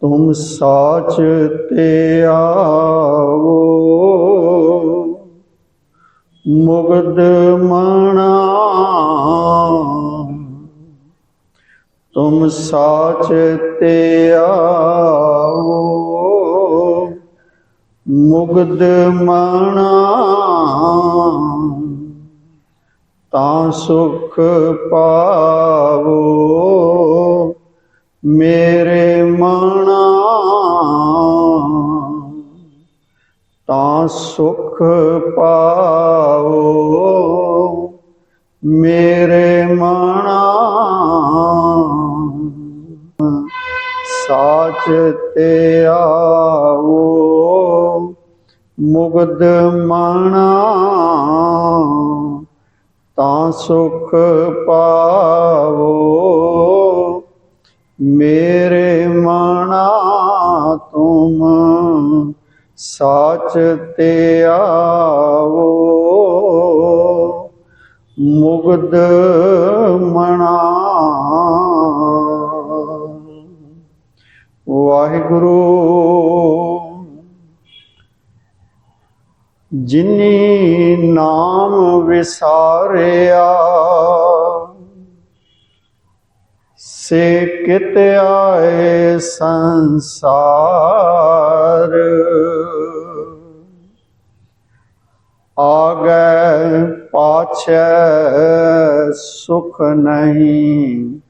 ਤੁਮ ਸਾਚ ਤੇ ਆਵੋ। ਮੁਗਦ ਮਣਾ ਤੁਮ ਸਾਚ ਤੇ ਆਵੋ। ਮੁਗਦ ਮਣਾ ਤਾਂ ਸੁਖ ਪਾਵੋ। ਮੇਰੇ ਮਣਾ, ਤਾਂ ਸੁਖ ਪਾਓ ਮੇਰੇ ਮਣਾ, ਸਾਚ ਤੇ ਆਵੋ। ਮੁਗਦ ਮਣਾ, ਤਾਂ ਸੁਖ ਪਾਵੋ। ਮੇਰੇ ਮਨਾ ਤੁਮ ਸਾਚ ਤੇ ਆਵੋ। ਮੁਗਦ ਮਣਾ। ਵਾਹਿਗੁਰੂ ਜਿਨੀ ਨਾਮ ਵਿਸਾਰਿਆ ਸੇ ਕਿਤ ਆਏ ਸੰਸਾਰ? ਆਗੈ ਪਾਛੈ ਸੁਖ ਨਹੀਂ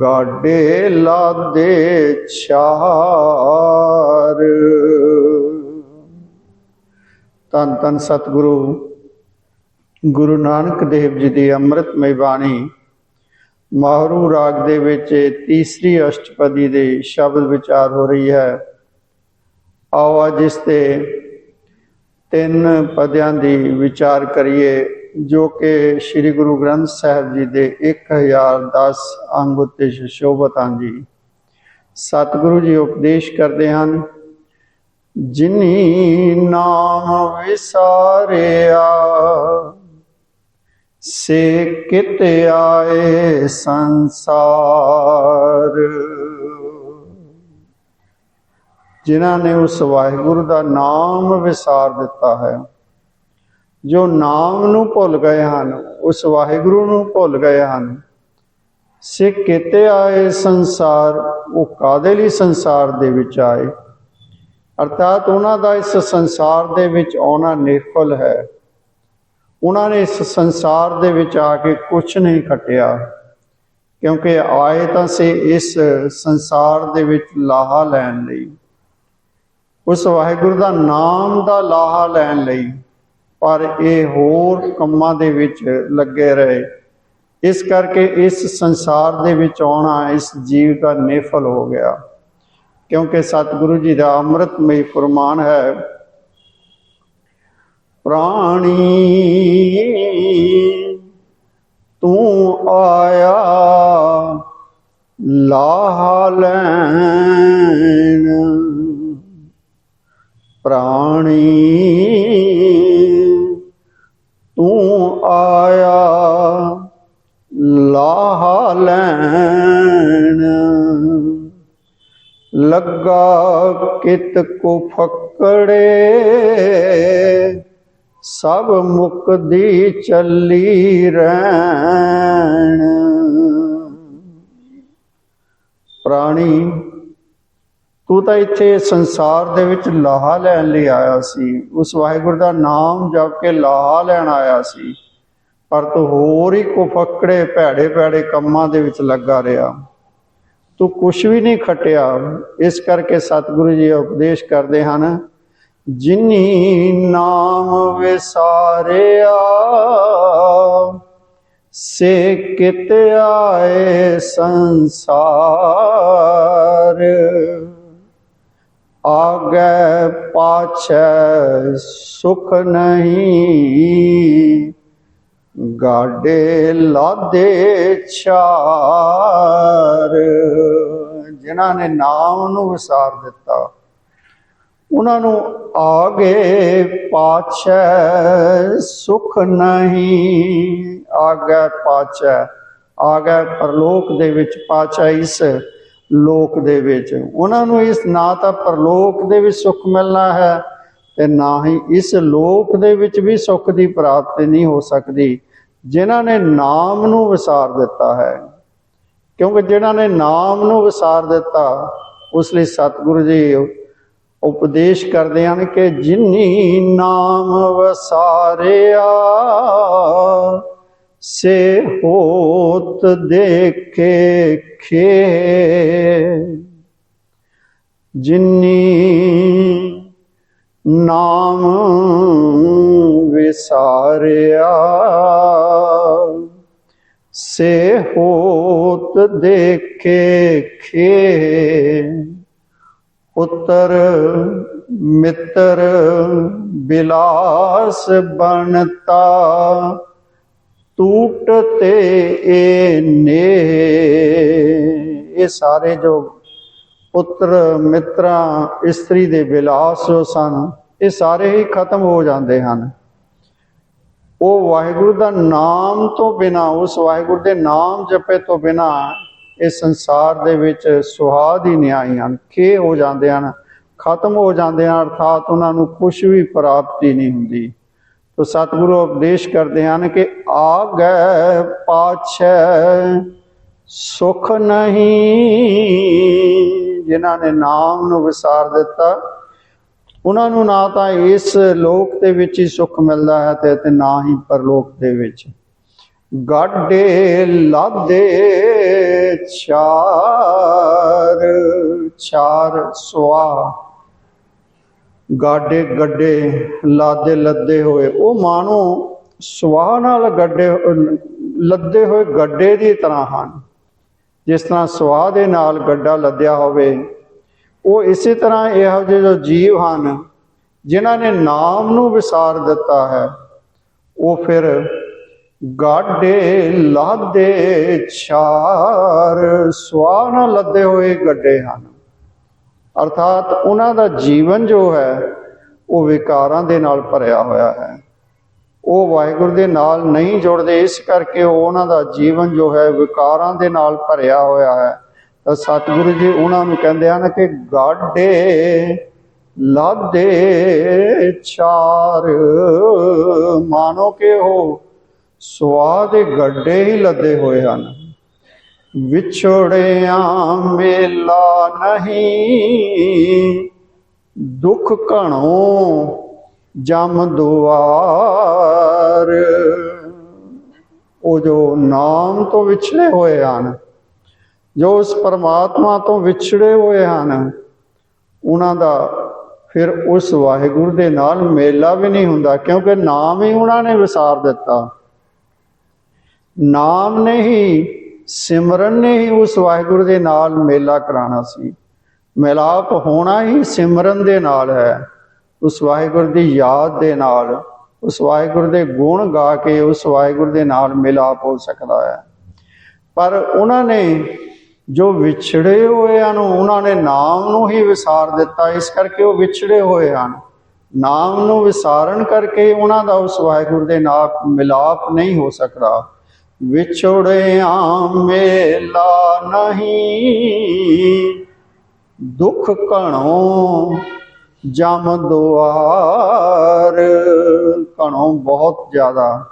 ਗਾਡੇ ਲਾਦੇ ਛਾਰ। ਤਨ ਤਨ ਸਤਿਗੁਰੂ, ਗੁਰੂ ਨਾਨਕ ਦੇਵ ਜੀ ਦੀ ਅੰਮ੍ਰਿਤਮਈ ਬਾਣੀ ਮਾਹਰੂ ਰਾਗ ਦੇ ਵਿੱਚ ਤੀਸਰੀ ਅਸ਼ਟਪਦੀ ਦੇ ਸ਼ਬਦ ਵਿਚਾਰ ਹੋ ਰਹੀ ਹੈ। ਆਓ ਅੱਜ ਇਸ ਤੇ ਤਿੰਨ ਪਦਿਆਂ ਦੀ ਵਿਚਾਰ ਕਰੀਏ, ਜੋ ਕਿ ਸ੍ਰੀ ਗੁਰੂ ਗ੍ਰੰਥ ਸਾਹਿਬ ਜੀ ਦੇ 1010 ਅੰਗ ਉੱਤੇ ਸ਼ੋਭਤ ਹਨ ਜੀ। ਸਤਿਗੁਰੂ ਜੀ ਉਪਦੇਸ਼ ਕਰਦੇ ਹਨ, ਜਿਨੀ ਨਾਮ ਵਿਸਾਰਿਆ ਸੇ ਕਿਤ ਆਏ ਸੰਸਾਰ। ਜਿਨ੍ਹਾਂ ਨੇ ਉਸ ਵਾਹਿਗੁਰੂ ਦਾ ਨਾਮ ਵਿਸਾਰ ਦਿੱਤਾ ਹੈ, ਜੋ ਨਾਮ ਨੂੰ ਭੁੱਲ ਗਏ ਹਨ, ਉਸ ਵਾਹਿਗੁਰੂ ਨੂੰ ਭੁੱਲ ਗਏ ਹਨ। ਸੇ ਕਿਤੇ ਆਏ ਸੰਸਾਰ, ਉਹ ਕਾਦੇ ਲਈ ਸੰਸਾਰ ਦੇ ਵਿੱਚ ਆਏ? ਅਰਥਾਤ ਉਹਨਾਂ ਦਾ ਇਸ ਸੰਸਾਰ ਦੇ ਵਿੱਚ ਆਉਣਾ ਨਿਰਫਲ ਹੈ। ਉਹਨਾਂ ਨੇ ਇਸ ਸੰਸਾਰ ਦੇ ਵਿੱਚ ਆ ਕੇ ਕੁਝ ਨਹੀਂ ਖਟਿਆ। ਕਿਉਂਕਿ ਆਏ ਤਾਂ ਸੇ ਇਸ ਸੰਸਾਰ ਦੇ ਵਿੱਚ ਲਾਹਾ ਲੈਣ ਲਈ। ਉਸ ਵਾਹਿਗੁਰੂ ਦਾ ਨਾਮ ਦਾ ਲਾਹਾ ਲੈਣ ਲਈ, ਪਰ ਇਹ ਹੋਰ ਕੰਮਾਂ ਦੇ ਵਿੱਚ ਲੱਗੇ ਰਹੇ। ਇਸ ਕਰਕੇ ਇਸ ਸੰਸਾਰ ਦੇ ਵਿੱਚ ਆਉਣਾ, ਇਸ ਜੀਵ ਦਾ ਨਿਫਲ ਹੋ ਗਿਆ। ਕਿਉਂਕਿ ਸਤਿਗੁਰੂ ਜੀ ਦਾ ਅੰਮ੍ਰਿਤਮਈ ਫਰਮਾਨ ਹੈ ਪ੍ਰਾਣੀ। ਤੂੰ ਆਇਆ ਲਾਹ ਲੈਣ। ਪ੍ਰਾਣੀ ਤੂੰ ਆਇਆ ਲਾਹ ਲੈਣ। ਲੱਗਾ ਕਿਤ ਕੋ ਫੱਕੜੇ। ਸਭ ਮੁਕਦੀ ਚੱਲੀ ਰਹਿਣ। ਪ੍ਰਾਣੀ, ਤੂੰ ਤਾਂ ਇੱਥੇ ਸੰਸਾਰ ਦੇ ਵਿੱਚ ਲਾਹਾ ਲੈਣ ਲਈ ਆਇਆ ਸੀ। ਉਸ ਵਾਹਿਗੁਰੂ ਦਾ ਨਾਮ ਜਪ ਕੇ ਲਾਹਾ ਲੈਣ ਆਇਆ ਸੀ। ਪਰ ਤੂੰ ਹੋਰ ਹੀ ਕੋ ਫੱਕੜੇ ਭੈੜੇ ਭੈੜੇ ਕੰਮਾਂ ਦੇ ਵਿੱਚ ਲੱਗਾ ਰਿਹਾ। ਤੂੰ ਕੁਝ ਵੀ ਨਹੀਂ ਖਟਿਆ। ਇਸ ਕਰਕੇ ਸਤਿਗੁਰੂ ਜੀ ਉਪਦੇਸ਼ ਕਰਦੇ ਹਨ ਜਿਨੀ ਨਾਮ ਵਿਸਾਰਿਆ, ਸੇ ਕਿਤ ਆਏ ਸੰਸਾਰ। ਆਗੇ ਪਾਛੈ ਸੁਖ ਨਹੀਂ, ਗਾਡੇ ਲਾਦੇ ਛਾਰ। ਜਿਨ੍ਹਾਂ ਨੇ ਨਾਮ ਨੂੰ ਵਿਸਾਰ ਦਿੱਤਾ ਉਹਨਾਂ ਨੂੰ ਆਗੇ ਪਾਛੈ ਸੁਖ ਨਹੀਂ। ਆਗੇ ਪਾਛੈ, ਆਗੇ ਪਰਲੋਕ ਦੇ ਵਿੱਚ ਪਾਛੈ ਇਸ ਲੋਕ ਦੇ ਵਿੱਚ। ਉਹਨਾਂ ਨੂੰ ਇਸ ਨਾ ਤਾਂ ਪਰਲੋਕ ਦੇ ਵਿੱਚ ਸੁੱਖ ਮਿਲਣਾ ਹੈ ਤੇ ਨਾ ਹੀ ਇਸ ਲੋਕ ਦੇ ਵਿੱਚ ਵੀ ਸੁੱਖ ਦੀ ਪ੍ਰਾਪਤੀ ਨਹੀਂ ਹੋ ਸਕਦੀ, ਜਿਨ੍ਹਾਂ ਨੇ ਨਾਮ ਨੂੰ ਵਿਸਾਰ ਦਿੱਤਾ ਹੈ। ਕਿਉਂਕਿ ਜਿਨ੍ਹਾਂ ਨੇ ਨਾਮ ਨੂੰ ਵਿਸਾਰ ਦਿੱਤਾ, ਉਸ ਲਈ ਸਤਿਗੁਰੂ ਜੀ ਉਪਦੇਸ਼ ਕਰਦੇ ਹਨ ਕਿ ਜਿਨੀ ਨਾਮ ਵਸਾਰਿਆ, ਸੇ ਹੋਤ ਦੇਖੇ ਖੇ ਜਿਨੀ ਨਾਮ ਵਿਸਾਰਿਆ, ਸੇ ਹੋਤ ਦੇਖੇ ਖੇ ਪੁੱਤਰ ਮਿੱਤਰ ਬਿਲਾਸ ਬਣਤਾ। ਟੂਟਤੇ ਏ ਨੇ ਇਹ ਸਾਰੇ ਜੋ ਪੁੱਤਰ ਮਿੱਤਰਾਂ, ਇਸਤਰੀ ਦੇ ਬਿਲਾਸ ਜੋ ਸਨ, ਇਹ ਸਾਰੇ ਹੀ ਖਤਮ ਹੋ ਜਾਂਦੇ ਹਨ। ਉਹ ਵਾਹਿਗੁਰੂ ਦਾ ਨਾਮ ਤੋਂ ਬਿਨਾ, ਉਸ ਵਾਹਿਗੁਰੂ ਦੇ ਨਾਮ ਜਪੇ ਤੋਂ ਬਿਨਾ ਇਸ ਸੰਸਾਰ ਦੇ ਵਿੱਚ ਸੁਹਾਦ ਹੀ ਨਿਆਈ ਹਨ ਖੇ ਹੋ ਜਾਂਦੇ ਹਨ? ਖਤਮ ਹੋ ਜਾਂਦੇ ਹਨ, ਅਰਥਾਤ ਉਹਨਾਂ ਨੂੰ ਕੁਝ ਵੀ ਪ੍ਰਾਪਤੀ ਨਹੀਂ ਹੁੰਦੀ। ਤੋ ਸਤਿਗੁਰੂ ਉਪਦੇਸ਼ ਕਰਦੇ ਹਨ ਕਿ ਆ ਗਏ ਪਾਛੈ, ਸੁਖ ਨਹੀਂ। ਜਿਨ੍ਹਾਂ ਨੇ ਨਾਮ ਨੂੰ ਵਿਸਾਰ ਦਿੱਤਾ, ਉਹਨਾਂ ਨੂੰ ਨਾ ਤਾਂ ਇਸ ਲੋਕ ਦੇ ਵਿੱਚ ਹੀ ਸੁੱਖ ਮਿਲਦਾ ਹੈ ਤੇ ਤੇ ਨਾ ਹੀ ਪਰਲੋਕ ਦੇ ਵਿੱਚ। ਗੱਡੇ ਲਾਦੇ ਚਾਰ ਚਾਰ ਸਵਾ ਗਾਡੇ ਗੱਡੇ ਲਾਦੇ ਲੱਦੇ ਹੋਏ। ਉਹ ਮਾਨੋ ਸਵਾਹ ਨਾਲ ਗੱਡੇ, ਲੱਦੇ ਹੋਏ ਗੱਡੇ ਦੀ ਤਰ੍ਹਾਂ ਹਨ। ਜਿਸ ਤਰ੍ਹਾਂ ਸਵਾਹ ਦੇ ਨਾਲ ਗੱਡਾ ਲੱਦਿਆ ਹੋਵੇ, ਉਹ ਇਸੇ ਤਰ੍ਹਾਂ ਇਹੋ ਜਿਹੇ ਜੋ ਜੀਵ ਹਨ, ਜਿਨ੍ਹਾਂ ਨੇ ਨਾਮ ਨੂੰ ਵਿਸਾਰ ਦਿੱਤਾ ਹੈ। ਉਹ ਫਿਰ ਗਾਡੇ ਲਾਦੇ ਛਾਰ ਸਵਾਹ ਨਾਲ ਲੱਦੇ ਹੋਏ ਗੱਡੇ ਹਨ। ਅਰਥਾਤ ਉਹਨਾਂ ਦਾ ਜੀਵਨ ਜੋ ਹੈ, ਉਹ ਵਿਕਾਰਾਂ ਦੇ ਨਾਲ ਭਰਿਆ ਹੋਇਆ ਹੈ। ਉਹ ਵਾਹਿਗੁਰੂ ਦੇ ਨਾਲ ਨਹੀਂ ਜੁੜਦੇ, ਇਸ ਕਰਕੇ ਉਹਨਾਂ ਦਾ ਜੀਵਨ ਜੋ ਹੈ, ਵਿਕਾਰਾਂ ਦੇ ਨਾਲ ਭਰਿਆ ਹੋਇਆ ਹੈ। ਤਾਂ ਸਤਿਗੁਰੂ ਜੀ ਉਹਨਾਂ ਨੂੰ ਕਹਿੰਦੇ ਹਨ ਕਿ ਗਾਡੇ ਲਾਦੇ ਚਾਰ ਮਾਨੋ ਕਿ ਹੋ ਸਵਾਦ ਦੇ ਗੱਡੇ ਹੀ ਲੱਦੇ ਹੋਏ ਹਨ। ਵਿਛੜਿਆ ਮੇਲਾ ਨਹੀਂ, ਦੁੱਖ ਘਣੋ ਜਮ ਦੁਆਰ। ਉਹ ਜੋ ਨਾਮ ਤੋਂ ਵਿਛੜੇ ਹੋਏ ਹਨ, ਜੋ ਉਸ ਪਰਮਾਤਮਾ ਤੋਂ ਵਿਛੜੇ ਹੋਏ ਹਨ, ਉਹਨਾਂ ਦਾ ਫਿਰ ਉਸ ਵਾਹਿਗੁਰੂ ਦੇ ਨਾਲ ਮੇਲਾ ਵੀ ਨਹੀਂ ਹੁੰਦਾ, ਕਿਉਂਕਿ ਨਾਮ ਹੀ ਉਹਨਾਂ ਨੇ ਵਿਸਾਰ ਦਿੱਤਾ। ਨਾਮ ਨੇ ਹੀ ਸਿਮਰਨ ਨੇ ਹੀ ਉਸ ਵਾਹਿਗੁਰੂ ਦੇ ਨਾਲ ਮੇਲਾ ਕਰਾਣਾ ਸੀ। ਮਿਲਾਪ ਹੋਣਾ ਹੀ ਸਿਮਰਨ ਦੇ ਨਾਲ ਹੈ। ਉਸ ਵਾਹਿਗੁਰੂ ਦੀ ਯਾਦ ਦੇ ਨਾਲ, ਉਸ ਵਾਹਿਗੁਰੂ ਦੇ ਗੁਣ ਗਾ ਕੇ ਉਸ ਵਾਹਿਗੁਰੂ ਦੇ ਨਾਲ ਮਿਲਾਪ ਹੋ ਸਕਦਾ ਹੈ। ਪਰ ਉਹਨਾਂ ਨੇ ਜੋ ਵਿਛੜੇ ਹੋਏ ਹਨ, ਉਹਨਾਂ ਨੇ ਨਾਮ ਨੂੰ ਹੀ ਵਿਸਾਰ ਦਿੱਤਾ। ਇਸ ਕਰਕੇ ਉਹ ਵਿਛੜੇ ਹੋਏ ਹਨ। ਨਾਮ ਨੂੰ ਵਿਸਾਰਨ ਕਰਕੇ ਉਹਨਾਂ ਦਾ ਉਸ ਵਾਹਿਗੁਰੂ ਦੇ ਨਾਲ ਮਿਲਾਪ ਨਹੀਂ ਹੋ ਸਕਦਾ। ਵਿਛੜਿਆ ਮੇਲਾ ਨਹੀਂ। ਦੁੱਖ ਘਣੋ ਜਮ ਦੁਆਰ। ਘਣੋ ਬਹੁਤ ਜ਼ਿਆਦਾ।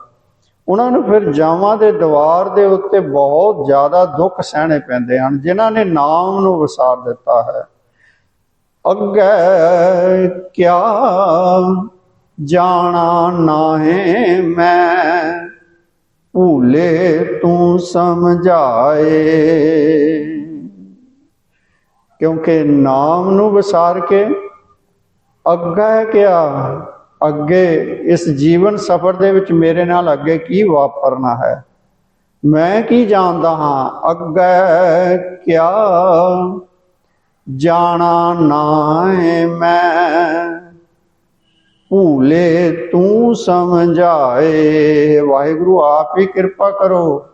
ਉਹਨਾਂ ਨੂੰ ਫਿਰ ਜਾਵਾਂ ਦੇ ਦਵਾਰ ਦੇ ਉੱਤੇ ਬਹੁਤ ਜ਼ਿਆਦਾ ਦੁੱਖ ਸਹਿਣੇ ਪੈਂਦੇ ਹਨ, ਜਿਨ੍ਹਾਂ ਨੇ ਨਾਮ ਨੂੰ ਵਿਸਾਰ ਦਿੱਤਾ ਹੈ। ਅੱਗੇ ਕਿਆ ਜਾਣਾ ਨਾਹੇ ਮੈਂ? ਭੂਲੇ ਤੂੰ ਸਮਝਾਏ। ਕਿਉਂਕਿ ਨਾਮ ਨੂੰ ਵਿਸਾਰ ਕੇ ਅੱਗਾ ਕਿਆ ਅੱਗੇ ਇਸ ਜੀਵਨ ਸਫਰ ਦੇ ਵਿੱਚ ਮੇਰੇ ਨਾਲ ਅੱਗੇ ਕੀ ਵਾਪਰਨਾ ਹੈ? ਮੈਂ ਕੀ ਜਾਣਦਾ ਹਾਂ? ਅੱਗੇ ਕਿਆ ਜਾਣਾ ਨਾ ਹੈ ਮੈਂ। ਭੂਲੇ ਤੂੰ ਸਮਝਾਏ। ਵਾਹਿਗੁਰੂ, ਆਪ ਹੀ ਕਿਰਪਾ ਕਰੋ।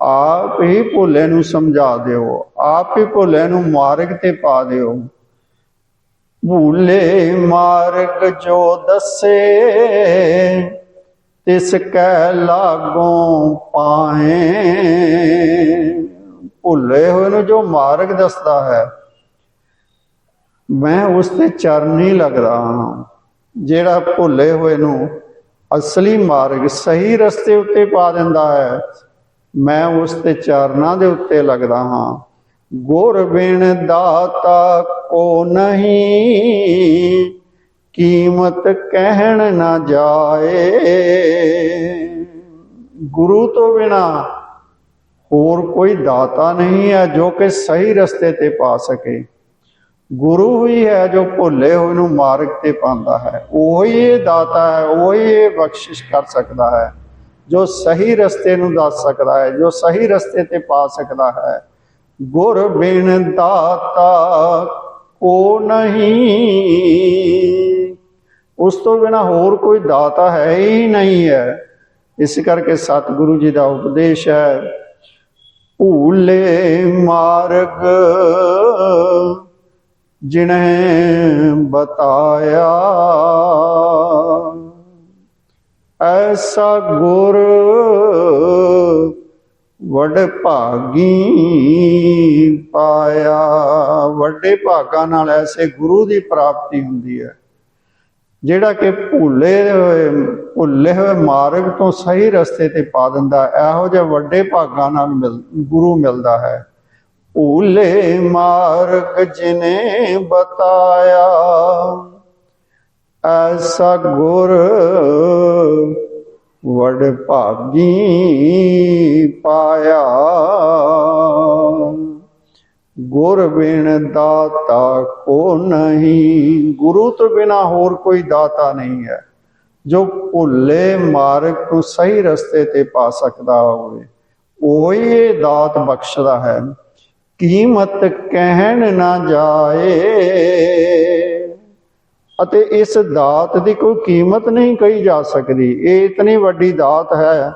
ਆਪ ਹੀ ਭੁੱਲੇ ਨੂੰ ਸਮਝਾ ਦਿਓ। ਆਪ ਹੀ ਭੁੱਲੇ ਨੂੰ ਮਾਰਗ ਤੇ ਪਾ ਦਿਓ। ਭੂਲੇ ਮਾਰਗ ਜੋ ਦੱਸੇ, ਤਿਸ ਕੈ ਲਾਗੋਂ ਪਾਏ ਭੁੱਲੇ ਹੋਏ ਨੂੰ ਜੋ ਮਾਰਗ ਦੱਸਦਾ ਹੈ, ਮੈਂ ਉਸ ਤੇ ਚਰਨ ਹੀ ਲੱਗਦਾ ਹਾਂ। ਜਿਹੜਾ ਭੁੱਲੇ ਹੋਏ ਨੂੰ ਅਸਲੀ ਮਾਰਗ ਸਹੀ ਰਸਤੇ ਉੱਤੇ ਪਾ ਦਿੰਦਾ ਹੈ, ਮੈਂ ਉਸ ਤੇ ਚਰਨਾਂ ਦੇ ਉੱਤੇ ਲੱਗਦਾ ਹਾਂ। ਗੁਰ ਬਿਨ ਦਾਤਾ ਕੋ ਨਹੀਂ, ਕੀਮਤ ਕਹਿਣ ਨਾ ਜਾਏ। ਗੁਰੂ ਤੋਂ ਬਿਨਾ ਹੋਰ ਕੋਈ ਦਾਤਾ ਨਹੀਂ ਹੈ ਜੋ ਕਿ ਸਹੀ ਰਸਤੇ ਤੇ ਪਾ ਸਕੇ। ਗੁਰੂ ਹੀ ਹੈ ਜੋ ਭੁੱਲੇ ਹੋਏ ਨੂੰ ਮਾਰਗ ਤੇ ਪਾਉਂਦਾ ਹੈ। ਉਹੀ ਇਹ ਦਾਤਾ ਹੈ, ਉਹੀ ਇਹ ਬਖਸ਼ਿਸ਼ ਕਰ ਸਕਦਾ ਹੈ, ਜੋ ਸਹੀ ਰਸਤੇ ਨੂੰ ਦੱਸ ਸਕਦਾ ਹੈ, ਜੋ ਸਹੀ ਰਸਤੇ ਤੇ ਪਾ ਸਕਦਾ ਹੈ। ਗੁਰ ਬਿਨ ਦਾਤਾ ਕੋ ਨਹੀਂ। ਉਸ ਤੋਂ ਬਿਨਾ ਹੋਰ ਕੋਈ ਦਾਤਾ ਹੈ ਹੀ ਨਹੀਂ ਹੈ। ਇਸ ਕਰਕੇ ਸਤਿਗੁਰੂ ਜੀ ਦਾ ਉਪਦੇਸ਼ ਹੈ, ਭੂਲੇ ਮਾਰਗ। ਜਿਨਹਿ ਬਤਾਇਆ। ਐਸਾ ਗੁਰ ਵਡ ਭਾਗੀ ਪਾਇਆ। ਵੱਡੇ ਭਾਗਾਂ ਨਾਲ ਐਸੇ ਗੁਰੂ ਦੀ ਪ੍ਰਾਪਤੀ ਹੁੰਦੀ ਹੈ, ਜਿਹੜਾ ਕਿ ਭੁੱਲੇ ਹੋਏ ਭੁੱਲੇ ਹੋਏ ਮਾਰਗ ਤੋਂ ਸਹੀ ਰਸਤੇ ਤੇ ਪਾ ਦਿੰਦਾ, ਇਹੋ ਜਿਹੇ ਵੱਡੇ ਭਾਗਾਂ ਨਾਲ ਮਿਲ, ਗੁਰੂ ਮਿਲਦਾ ਹੈ। ਭੂਲੇ ਮਾਰਗ ਜਿਨੇ ਬਤਾਇਆ। ਐਸਾ ਗੁਰ ਵਡ ਭਾਗੀ ਪਾਇਆ। ਗੁਰ ਬਿਨ ਦਾਤਾ ਕੋ ਨਹੀਂ। ਗੁਰੂ ਤੋਂ ਬਿਨਾ ਹੋਰ ਕੋਈ ਦਾਤਾ ਨਹੀਂ ਹੈ। ਜੋ ਭੁੱਲੇ ਮਾਰਗ ਨੂੰ ਸਹੀ ਰਸਤੇ ਤੇ ਪਾ ਸਕਦਾ ਹੋਵੇ, ਉਹੀ ਇਹ ਦਾਤ ਬਖਸ਼ਦਾ ਹੈ। ਕੀਮਤ ਕਹਿਣ ਨਾ ਜਾਏ। ਅਤੇ ਇਸ ਦਾਤ ਦੀ ਕੋਈ ਕੀਮਤ ਨਹੀਂ ਕਹੀ ਜਾ ਸਕਦੀ। ਇਹ ਇਤਨੀ ਵੱਡੀ ਦਾਤ ਹੈ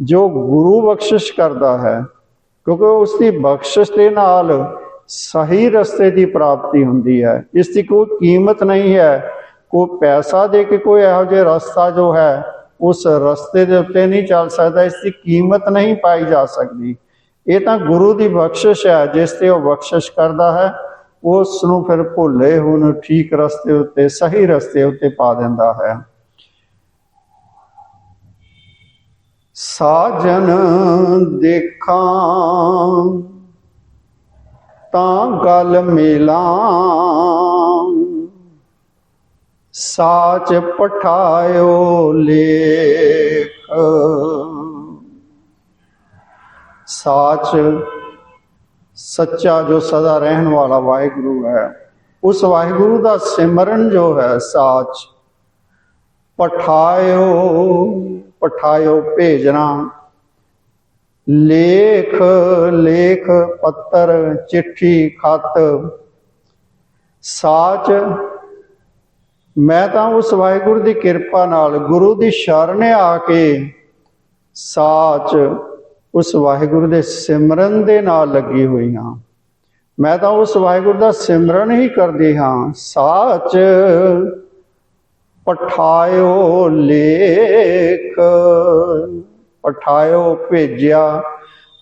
ਜੋ ਗੁਰੂ ਬਖਸ਼ਿਸ਼ ਕਰਦਾ ਹੈ, ਕਿਉਂਕਿ ਉਸ ਦੀ ਬਖਸ਼ਿਸ਼ ਦੇ ਨਾਲ ਸਹੀ ਰਸਤੇ ਦੀ ਪ੍ਰਾਪਤੀ ਹੁੰਦੀ ਹੈ। ਇਸ ਦੀ ਕੋਈ ਕੀਮਤ ਨਹੀਂ ਹੈ। ਕੋਈ ਪੈਸਾ ਦੇ ਕੇ ਕੋਈ ਇਹੋ ਜਿਹਾ ਰਸਤਾ ਜੋ ਹੈ, ਉਸ ਰਸਤੇ ਦੇ ਉੱਤੇ ਨਹੀਂ ਚੱਲ ਸਕਦਾ। ਇਸ ਦੀ ਕੀਮਤ ਨਹੀਂ ਪਾਈ ਜਾ ਸਕਦੀ। ਇਹ ਤਾਂ ਗੁਰੂ ਦੀ ਬਖਸ਼ਿਸ਼ ਹੈ, ਜਿਸ ਤੇ ਉਹ ਬਖਸ਼ਿਸ਼ ਕਰਦਾ ਹੈ ਉਸ ਨੂੰ ਫਿਰ ਭੁੱਲੇ ਹੁਣ ਠੀਕ ਰਸਤੇ ਉੱਤੇ, ਸਹੀ ਰਸਤੇ ਉੱਤੇ ਪਾ ਦਿੰਦਾ ਹੈ। ਸਾਜਨ ਦੇਖਾਂ, ਤਾਂ ਗੱਲ ਮਿਲਾਂ, ਸਾਚ ਪਠਾਇਓ ਲੇਖ। ਸਾਚ ਸੱਚਾ ਜੋ ਸਦਾ ਰਹਿਣ ਵਾਲਾ ਵਾਹਿਗੁਰੂ ਹੈ, ਉਸ ਵਾਹਿਗੁਰੂ ਦਾ ਸਿਮਰਨ ਜੋ ਹੈ ਸਾਚ। ਪਠਾਇਓ ਪਠਾਇਓ ਭੇਜਣਾ, ਲੇਖ ਲੇਖ ਪੱਤਰ, ਚਿੱਠੀ, ਖਤ। ਸਾਚ, ਮੈਂ ਤਾਂ ਉਸ ਵਾਹਿਗੁਰੂ ਦੀ ਕਿਰਪਾ ਨਾਲ ਗੁਰੂ ਦੀ ਸ਼ਰਨ ਆ ਕੇ ਸਾਚ ਉਸ ਵਾਹਿਗੁਰੂ ਦੇ ਸਿਮਰਨ ਦੇ ਨਾਲ ਲੱਗੀ ਹੋਈ ਹਾਂ। ਮੈਂ ਤਾਂ ਉਸ ਵਾਹਿਗੁਰੂ ਦਾ ਸਿਮਰਨ ਹੀ ਕਰਦੀ ਹਾਂ। ਸਾਚ ਪਠਾਇਓ ਲੇਖ, ਪਠਾਇਓ ਭੇਜਿਆ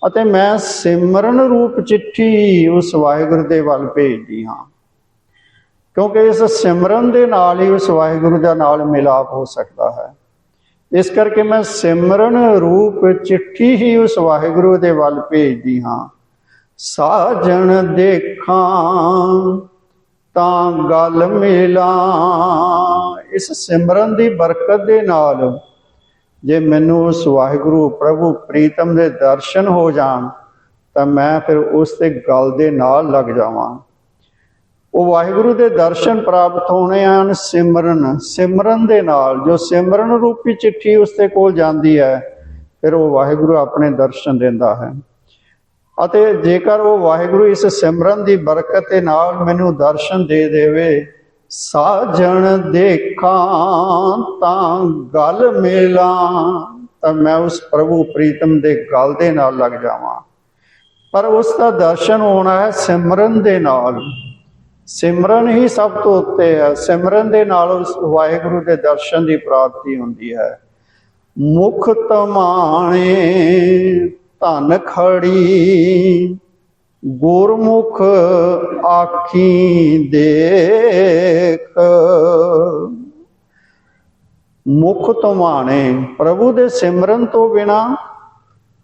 ਅਤੇ ਮੈਂ ਸਿਮਰਨ ਰੂਪ ਚਿੱਠੀ ਉਸ ਵਾਹਿਗੁਰੂ ਦੇ ਵੱਲ ਭੇਜਦੀ ਹਾਂ। ਕਿਉਂਕਿ ਇਸ ਸਿਮਰਨ ਦੇ ਨਾਲ ਹੀ ਉਸ ਵਾਹਿਗੁਰੂ ਦਾ ਨਾਲ ਮਿਲਾਪ ਹੋ ਸਕਦਾ ਹੈ। ਇਸ ਕਰਕੇ ਮੈਂ ਸਿਮਰਨ ਰੂਪ ਚਿੱਠੀ ਹੀ ਉਸ ਵਾਹਿਗੁਰੂ ਦੇ ਵੱਲ ਭੇਜਦੀ ਹਾਂ। ਸਾਜਣ ਦੇਖਾਂ, ਤਾਂ ਗੱਲ ਮਿਲਾਂ। ਇਸ ਸਿਮਰਨ ਦੀ ਬਰਕਤ ਦੇ ਨਾਲ ਜੇ ਮੈਨੂੰ ਉਸ ਵਾਹਿਗੁਰੂ ਪ੍ਰਭੂ ਪ੍ਰੀਤਮ ਦੇ ਦਰਸ਼ਨ ਹੋ ਜਾਣ, ਤਾਂ ਮੈਂ ਫਿਰ ਉਸ ਤੇ ਗੱਲ ਦੇ ਨਾਲ ਲੱਗ ਜਾਵਾਂ। ਉਹ ਵਾਹਿਗੁਰੂ ਦੇ ਦਰਸ਼ਨ ਪ੍ਰਾਪਤ ਹੋਣੇ ਹਨ ਸਿਮਰਨ ਸਿਮਰਨ ਦੇ ਨਾਲ, ਜੋ ਸਿਮਰਨ ਰੂਪੀ ਚਿੱਠੀ ਉਸ ਦੇ ਕੋਲ ਜਾਂਦੀ ਹੈ, ਫਿਰ ਉਹ ਵਾਹਿਗੁਰੂ ਆਪਣੇ ਦਰਸ਼ਨ ਦਿੰਦਾ ਹੈ। ਅਤੇ ਜੇਕਰ ਉਹ ਵਾਹਿਗੁਰੂ ਇਸ ਸਿਮਰਨ ਦੀ ਬਰਕਤ ਦੇ ਨਾਲ ਮੈਨੂੰ ਦਰਸ਼ਨ ਦੇ ਦੇਵੇ, ਸਾਜਣ ਦੇਖਾਂ ਤਾਂ ਗੱਲ ਮਿਲਾਂ, ਤਾਂ ਮੈਂ ਉਸ ਪ੍ਰਭੂ ਪ੍ਰੀਤਮ ਦੇ ਗਲ ਦੇ ਨਾਲ ਲੱਗ ਜਾਵਾਂ। ਪਰ ਉਸ ਦਾ ਦਰਸ਼ਨ ਹੋਣਾ ਹੈ ਸਿਮਰਨ ਦੇ ਨਾਲ। ਸਿਮਰਨ ਹੀ ਸਭ ਤੋਂ ਉੱਤੇ ਹੈ। ਸਿਮਰਨ ਦੇ ਨਾਲ ਵਾਹਿਗੁਰੂ ਦੇ ਦਰਸ਼ਨ ਦੀ ਪ੍ਰਾਪਤੀ ਹੁੰਦੀ ਹੈ। ਮੁਖ ਤਮਾਣੇ ਧਨ ਖੜੀ, ਗੁਰਮੁਖ ਆਖੀ ਦੇਖ। ਮੁਖ ਤੁਮਾਣੇ, ਪ੍ਰਭੂ ਦੇ ਸਿਮਰਨ ਤੋਂ ਬਿਨਾ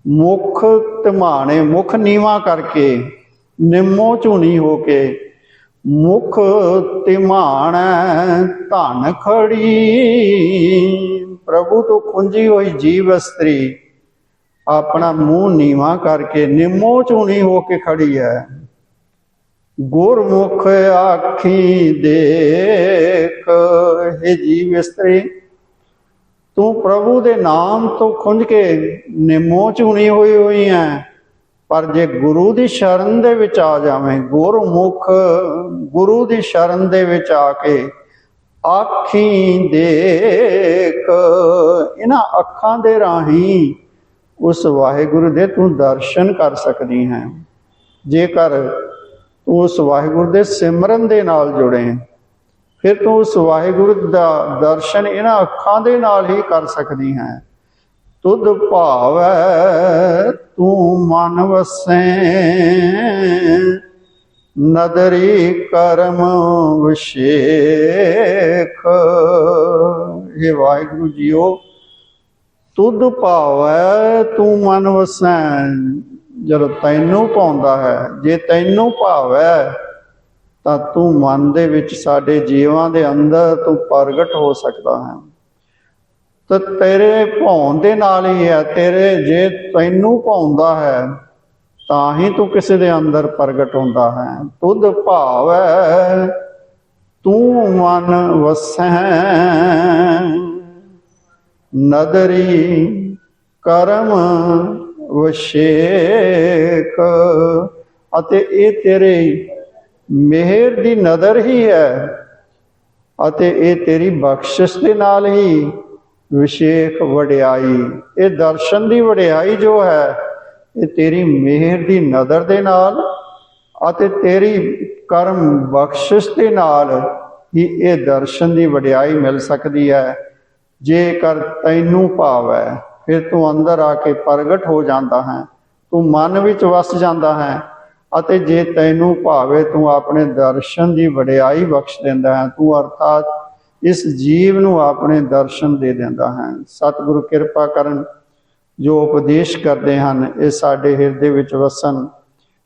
ਮੁਖ ਤੁਮਾਣੇ, ਮੁਖ ਨੀਵਾ ਕਰਕੇ, ਨਿੰਮੋ ਝੂਣੀ ਹੋ ਕੇ ਮੁਖ ਤਿਮਾਣ ਧਨ ਖੜੀ। ਪ੍ਰਭੂ ਤੋਂ ਖੁੰਜੀ ਹੋਈ ਜੀਵ ਇਸਤਰੀ। ਆਪਣਾ ਮੂੰਹ ਨੀਵਾ ਕਰਕੇ ਨਿੰਮੋ ਚੂਣੀ ਹੋ ਕੇ ਖੜੀ ਹੈ ਗੁਰਮੁਖ ਆਖੀ ਦੇਖ, ਹੈ ਜੀਵ ਇਸਤਰੀ, ਤੂੰ ਪ੍ਰਭੂ ਦੇ ਨਾਮ ਤੋਂ ਖੁੰਝ ਕੇ ਨਿਮੋ ਚੂਣੀ ਹੋਈ ਹੋਈ ਹੈ ਪਰ ਜੇ ਗੁਰੂ ਦੀ ਸ਼ਰਨ ਦੇ ਵਿੱਚ ਆ ਜਾਵੇਂ, ਗੁਰਮੁਖ ਗੁਰੂ ਦੀ ਸ਼ਰਨ ਦੇ ਵਿੱਚ ਆ ਕੇ ਆਖੀ ਦੇਖ, ਇਹਨਾਂ ਅੱਖਾਂ ਦੇ ਰਾਹੀਂ ਉਸ ਵਾਹਿਗੁਰੂ ਦੇ ਤੂੰ ਦਰਸ਼ਨ ਕਰ ਸਕਦੀ ਹੈ। ਜੇਕਰ ਤੂੰ ਉਸ ਵਾਹਿਗੁਰੂ ਦੇ ਸਿਮਰਨ ਦੇ ਨਾਲ ਜੁੜੇ, ਫਿਰ ਤੂੰ ਉਸ ਵਾਹਿਗੁਰੂ ਦਾ ਦਰਸ਼ਨ ਇਹਨਾਂ ਅੱਖਾਂ ਦੇ ਨਾਲ ਹੀ ਕਰ ਸਕਦੀ ਹੈ। ਤੁਧ ਭਾਵੈ ਤੂੰ ਮਨ ਵਸੈ। ਨਦਰੀ ਕਰਮ ਵਿਸ਼ੇਖ। ਇਹ ਵਾਹਿਗੁਰੂ ਜੀਓ, ਤੁਧ ਭਾਵੈ ਤੂੰ ਮਨ ਵਸੈ। ਜਦੋਂ ਤੈਨੂੰ ਪਾਉਂਦਾ ਹੈ, ਜੇ ਤੈਨੂੰ ਭਾਵੈ, ਤਾਂ ਤੂੰ ਮਨ ਦੇ ਵਿੱਚ ਸਾਡੇ ਜੀਵਾਂ ਦੇ ਅੰਦਰ ਤੂੰ ਪ੍ਰਗਟ ਹੋ ਸਕਦਾ ਹੈ। ਤਾਂ ਤੇਰੇ ਭਾਉਣ ਦੇ ਨਾਲ ਹੀ ਹੈ, ਤੇਰੇ ਜੇ ਤੈਨੂੰ ਭਾਉਂਦਾ ਹੈ, ਤਾਂ ਹੀ ਤੂੰ ਕਿਸੇ ਦੇ ਅੰਦਰ ਪ੍ਰਗਟ ਹੁੰਦਾ ਹੈ। ਤੁਧ ਭਾਵੈ, ਤੂੰ ਮਨ ਵਸੈ। ਨਦਰੀ ਕਰਮ ਵਸ਼ੇਖ ਅਤੇ ਇਹ ਤੇਰੇ ਮਿਹਰ ਦੀ ਨਦਰ ਹੀ ਹੈ, ਅਤੇ ਇਹ ਤੇਰੀ ਬਖਸ਼ਿਸ਼ ਦੇ ਨਾਲ ਹੀ ਵਿਸ਼ੇਖ ਵਡਿਆਈ। ਇਹ ਦਰਸ਼ਨ ਦੀ ਵਡਿਆਈ ਜੋ ਹੈ, ਇਹ ਤੇਰੀ ਮਿਹਰ ਦੀ ਨਦਰ ਦੇ ਨਾਲ ਅਤੇ ਤੇਰੀ ਕਰਮ ਬਖਸ਼ਿਸ਼ ਦੇ ਨਾਲ ਹੀ ਇਹ ਦਰਸ਼ਨ ਦੀ ਵਡਿਆਈ ਮਿਲ ਸਕਦੀ ਹੈ। ਜੇਕਰ ਤੈਨੂੰ ਭਾਵੈ, ਫਿਰ ਤੂੰ ਅੰਦਰ ਆ ਕੇ ਪ੍ਰਗਟ ਹੋ ਜਾਂਦਾ ਹੈ। ਤੂੰ ਮਨ ਵਿੱਚ ਵਸ ਜਾਂਦਾ ਹੈ ਅਤੇ ਜੇ ਤੈਨੂੰ ਭਾਵੇ ਤੂੰ ਆਪਣੇ ਦਰਸ਼ਨ ਦੀ ਵਡਿਆਈ ਬਖਸ਼ ਦਿੰਦਾ ਹੈ, ਤੂੰ ਅਰਥਾਤ ਇਸ ਜੀਵ ਨੂੰ ਆਪਣੇ ਦਰਸ਼ਨ ਦੇ ਦਿੰਦਾ ਹੈ। ਸਤਿਗੁਰੂ ਕਿਰਪਾ ਕਰਨ ਜੋ ਉਪਦੇਸ਼ ਕਰਦੇ ਹਨ, ਇਹ ਸਾਡੇ ਹਿਰਦੇ ਵਿੱਚ ਵਸਣ।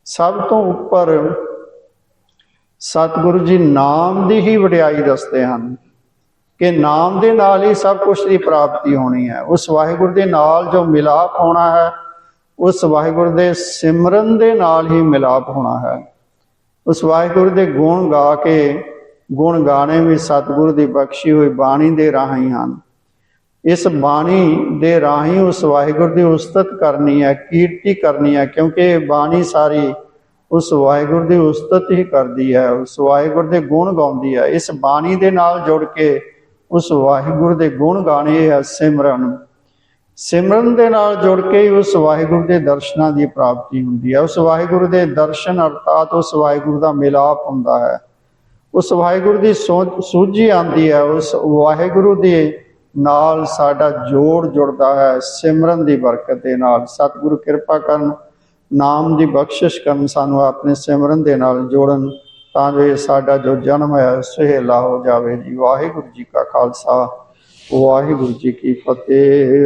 ਸਭ ਤੋਂ ਉੱਪਰ ਸਤਿਗੁਰੂ ਜੀ ਨਾਮ ਦੀ ਹੀ ਵਡਿਆਈ ਦੱਸਦੇ ਹਨ ਕਿ ਨਾਮ ਦੇ ਨਾਲ ਹੀ ਸਭ ਕੁਝ ਦੀ ਪ੍ਰਾਪਤੀ ਹੋਣੀ ਹੈ। ਉਸ ਵਾਹਿਗੁਰੂ ਦੇ ਨਾਲ ਜੋ ਮਿਲਾਪ ਹੋਣਾ ਹੈ, ਉਸ ਵਾਹਿਗੁਰੂ ਦੇ ਸਿਮਰਨ ਦੇ ਨਾਲ ਹੀ ਮਿਲਾਪ ਹੋਣਾ ਹੈ। ਉਸ ਵਾਹਿਗੁਰੂ ਦੇ ਗੁਣ ਗਾ ਕੇ ਗੁਣ ਗਾਣੇ ਵੀ ਸਤਿਗੁਰੂ ਦੀ ਬਖਸ਼ੀ ਹੋਈ ਬਾਣੀ ਦੇ ਰਾਹੀਂ ਹਨ। ਇਸ ਬਾਣੀ ਦੇ ਰਾਹੀਂ ਉਸ ਵਾਹਿਗੁਰੂ ਦੀ ਉਸਤਤ ਕਰਨੀ ਹੈ, ਕੀਰਤੀ ਕਰਨੀ ਹੈ, ਕਿਉਂਕਿ ਇਹ ਬਾਣੀ ਸਾਰੀ ਉਸ ਵਾਹਿਗੁਰੂ ਦੀ ਉਸਤਤ ਹੀ ਕਰਦੀ ਹੈ, ਉਸ ਵਾਹਿਗੁਰੂ ਦੇ ਗੁਣ ਗਾਉਂਦੀ ਹੈ। ਇਸ ਬਾਣੀ ਦੇ ਨਾਲ ਜੁੜ ਕੇ ਉਸ ਵਾਹਿਗੁਰੂ ਦੇ ਗੁਣ ਗਾਣੇ ਹੈ ਸਿਮਰਨ। ਸਿਮਰਨ ਦੇ ਨਾਲ ਜੁੜ ਕੇ ਹੀ ਉਸ ਵਾਹਿਗੁਰੂ ਦੇ ਦਰਸ਼ਨਾਂ ਦੀ ਪ੍ਰਾਪਤੀ ਹੁੰਦੀ ਹੈ। ਉਸ ਵਾਹਿਗੁਰੂ ਦੇ ਦਰਸ਼ਨ ਅਰਥਾਤ ਉਸ ਵਾਹਿਗੁਰੂ ਦਾ ਮਿਲਾਪ ਹੁੰਦਾ ਹੈ। ਉਸ ਵਾਹਿਗੁਰੂ ਦੀ ਸੋਝ- ਸੂਝੀ ਆਉਂਦੀ ਹੈ, ਉਸ ਵਾਹਿਗੁਰੂ ਦੇ ਨਾਲ ਸਾਡਾ ਜੋੜ ਜੁੜਦਾ ਹੈ, ਸਿਮਰਨ ਦੀ ਬਰਕਤ ਦੇ ਨਾਲ, ਸਤਿਗੁਰੂ ਕਿਰਪਾ ਕਰਨ, ਨਾਮ ਦੀ ਬਖਸ਼ਿਸ਼ ਕਰਨ, ਸਾਨੂੰ ਆਪਣੇ ਸਿਮਰਨ ਦੇ ਨਾਲ ਜੋੜਨ, ਤਾਂ ਜੋ ਇਹ ਸਾਡਾ ਜੋ ਜਨਮ ਹੈ, ਸੁਹੇਲਾ ਹੋ ਜਾਵੇ ਜੀ। ਵਾਹਿਗੁਰੂ ਜੀ ਕਾ ਖਾਲਸਾ, ਵਾਹਿਗੁਰੂ ਜੀ ਕੀ ਫਤਿਹ।